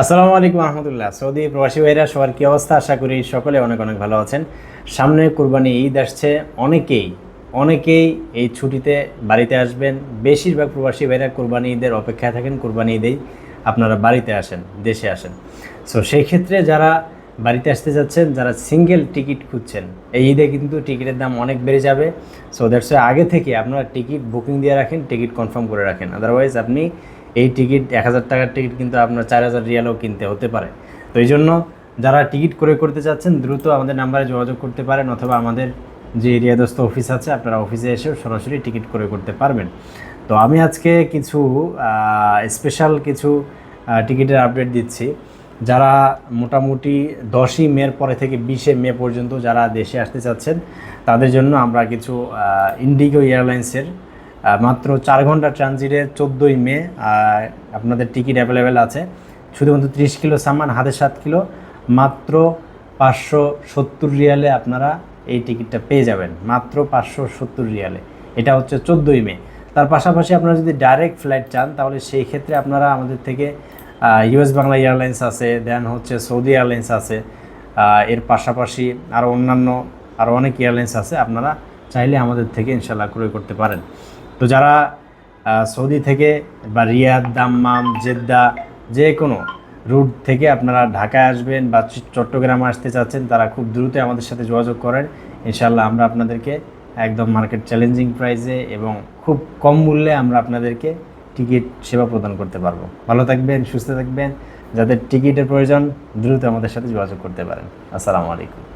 আসসালামু আলাইকুম রহমতুল্লাহ সৌদি প্রবাসী ভাইরা, সবার কী অবস্থা? আশা করি সকলে অনেক অনেক ভালো আছেন। সামনে কুরবানি ঈদ আসছে। অনেকেই অনেকেই এই ছুটিতে বাড়িতে আসবেন। বেশিরভাগ প্রবাসী ভাইরা কুরবানি ঈদের অপেক্ষায় থাকেন। কুরবানি ঈদেই আপনারা বাড়িতে আসেন, দেশে আসেন। সো সেই ক্ষেত্রে যারা বাড়িতে আসতে যাচ্ছেন, যারা সিঙ্গেল টিকিট খুঁজছেন, এই ঈদে কিন্তু টিকিটের দাম অনেক বেড়ে যাবে। সো দ্যাটস আগে থেকে আপনারা টিকিট বুকিং দিয়ে রাখেন, টিকিট কনফার্ম করে রাখেন। আদারওয়াইজ আপনি এই টিকিট, এক হাজার টাকার টিকিট কিন্তু আপনার চার হাজার রিয়ালও কিনতে হতে পারে। তো এই জন্য যারা টিকিট করে করতে চাচ্ছেন, দ্রুত আমাদের নাম্বারে যোগাযোগ করতে পারেন অথবা আমাদের যে এরিয়াদস্ত অফিস আছে, আপনারা অফিসে এসেও সরাসরি টিকিট করে করতে পারবেন। তো আমি আজকে কিছু স্পেশাল কিছু টিকিটের আপডেট দিচ্ছি। যারা মোটামুটি দশই মের পরে থেকে বিশে মে পর্যন্ত যারা দেশে আসতে চাচ্ছেন, তাদের জন্য আমরা কিছু ইন্ডিগো এয়ারলাইন্সের মাত্র চার ঘণ্টা ট্রানজিটে চোদ্দোই মে আপনাদের টিকিট অ্যাভেলেবেল আছে। শুধুমাত্র ত্রিশ কিলো সামান, হাতে সাত কিলো, মাত্র পাঁচশো সত্তর রিয়ালে আপনারা এই টিকিটটা পেয়ে যাবেন। মাত্র পাঁচশো সত্তর রিয়ালে। এটা হচ্ছে চোদ্দোই মে। তার পাশাপাশি আপনারা যদি ডাইরেক্ট ফ্লাইট চান, তাহলে সেই ক্ষেত্রে আপনারা আমাদের থেকে ইউএস বাংলা এয়ারলাইন্স আছে দেন হচ্ছে সৌদি এয়ারলাইন্স আছে এর পাশাপাশি আরও অন্যান্য আরও অনেক এয়ারলাইন্স আছে, আপনারা চাইলে আমাদের থেকে ইনশাল্লাহ ক্রয় করতে পারেন। তো যারা সৌদি থেকে বা রিয়াদ, দাম্মাম, জেদ্দা, যে কোনো রুট থেকে আপনারা ঢাকায় আসবেন বা চট্টগ্রামে আসতে চাচ্ছেন, তারা খুব দ্রুত আমাদের সাথে যোগাযোগ করেন। ইনশাল্লাহ আমরা আপনাদেরকে একদম মার্কেট চ্যালেঞ্জিং প্রাইসে এবং খুব কম মূল্যে আমরা আপনাদেরকে টিকিট সেবা প্রদান করতে পারব। ভালো থাকবেন, সুস্থ থাকবেন। যাদের টিকিটের প্রয়োজন, দ্রুত আমাদের সাথে যোগাযোগ করতে পারেন। আসসালামু আলাইকুম।